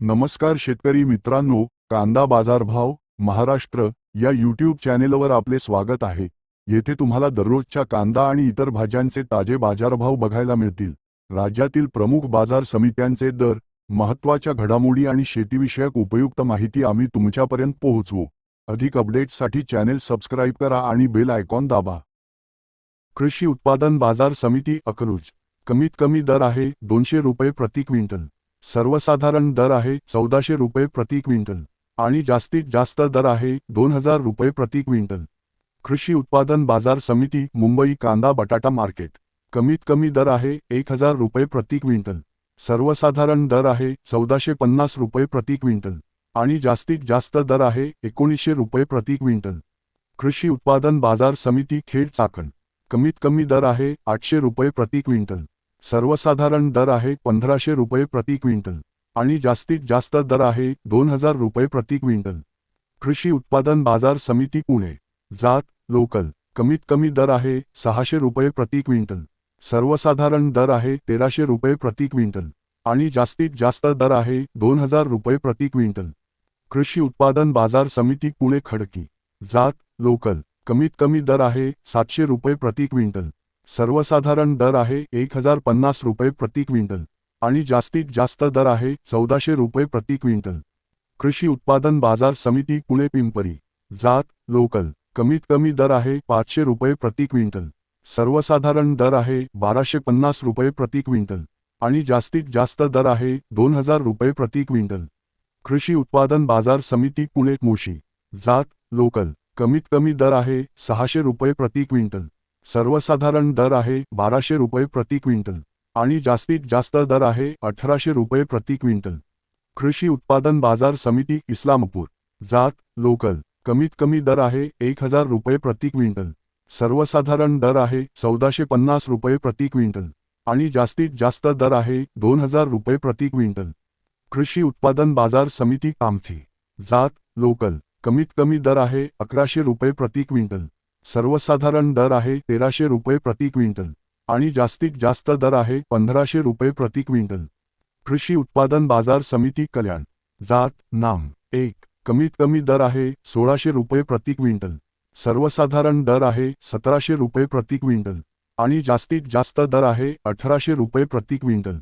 नमस्कार शेतकरी मित्रांनो कांदा बाजारभाव महाराष्ट्र या यूट्यूब चॅनेलवर आपले स्वागत आहे. येथे तुम्हाला दररोजच्या कांदा आणि इतर भाज्यांचे ताजे बाजारभाव बघायला मिळतील. राज्यातील प्रमुख बाजार समित्यांचे दर महत्त्वाच्या घडामोडी आणि शेतीविषयक उपयुक्त माहिती आम्ही तुमच्यापर्यंत पोहोचवू. अधिक अपडेट्ससाठी चॅनेल सबस्क्राईब करा आणि बेल आयकॉन दाबा. कृषी उत्पादन बाजार समिती अकलूज. कमीत कमी दर आहे दोनशे रुपये प्रति क्विंटल. सर्वसाधारण दर आहे चौदाशे रुपये प्रति क्विंटल आणि जास्तीत जास्त दर आहे दोन हजार रुपये प्रति क्विंटल. कृषी उत्पादन बाजार समिती मुंबई कांदा बटाटा मार्केट. कमीत कमी दर आहे एक हजार रुपये प्रति क्विंटल. सर्वसाधारण दर आहे चौदाशे पन्नास रुपये प्रति क्विंटल आणि जास्तीत जास्त दर आहे एकोणीसशे रुपये प्रति क्विंटल. कृषी उत्पादन बाजार समिती खेड चाकण. कमीत कमी दर आहे आठशे रुपये प्रति क्विंटल. सर्वसाधारण दर आहे पंधराशे रुपये प्रति क्विंटल आणि जास्तीत जास्त दर आहे दोन हजार रुपये प्रति क्विंटल. कृषी उत्पादन बाजार समिती पुणे. जात लोकल कमीत कमी दर आहे सहाशे रुपये प्रति क्विंटल. सर्वसाधारण दर आहे तेराशे रुपये प्रति क्विंटल आणि जास्तीत जास्त दर आहे दोन हजार रुपये प्रति क्विंटल. कृषी उत्पादन बाजार समिती पुणे खडकी. जात लोकल कमीत कमी दर आहे सातशे रुपये प्रति क्विंटल. सर्वसाधारण दर आहे एक हजार पन्नास रुपये प्रति क्विंटल आणि जास्तीत जास्त दर आहे चौदाशे रुपये प्रति क्विंटल. कृषी उत्पादन बाजार समिती पुणे पिंपरी. जात लोकल. कमीत कमी दर आहे पाचशे रुपये प्रति क्विंटल. सर्वसाधारण दर आहे बाराशे पन्नास रुपये प्रति क्विंटल आणि जास्तीत जास्त दर आहे दोन हजार रुपये प्रति क्विंटल. कृषी उत्पादन बाजार समिती पुणे मोशी जात लोकल. कमीत कमी दर आहे सहाशे रुपये प्रति क्विंटल. सर्वसाधारण दर आहे बाराशे रुपये प्रति क्विंटल आणि जास्तीत जास्त दर आहे अठराशे रुपये प्रति क्विंटल. कृषी उत्पादन बाजार समिती इस्लामपूर. जात लोकल. कमीत कमी दर आहे एक हजार रुपये प्रति क्विंटल. सर्वसाधारण दर आहे चौदाशे पन्नास रुपये प्रति क्विंटल आणि जास्तीत जास्त दर आहे दोन हजार रुपये प्रति क्विंटल. कृषी उत्पादन बाजार समिती कामठी. जात लोकल. कमीत कमी दर आहे अकराशे रुपये प्रति क्विंटल. सर्वसाधारण दर आहे तेराशे रुपये प्रति क्विंटल आणि जास्तीत जास्त दर आहे पंधराशे रुपये प्रति क्विंटल. कृषी उत्पादन बाजार समिती कल्याण. जात नाम एक कमीत कमी दर आहे सोळाशे रुपये प्रति क्विंटल. सर्वसाधारण दर आहे सतराशे रुपये प्रति क्विंटल आणि जास्तीत जास्त दर आहे अठराशे रुपये प्रति क्विंटल.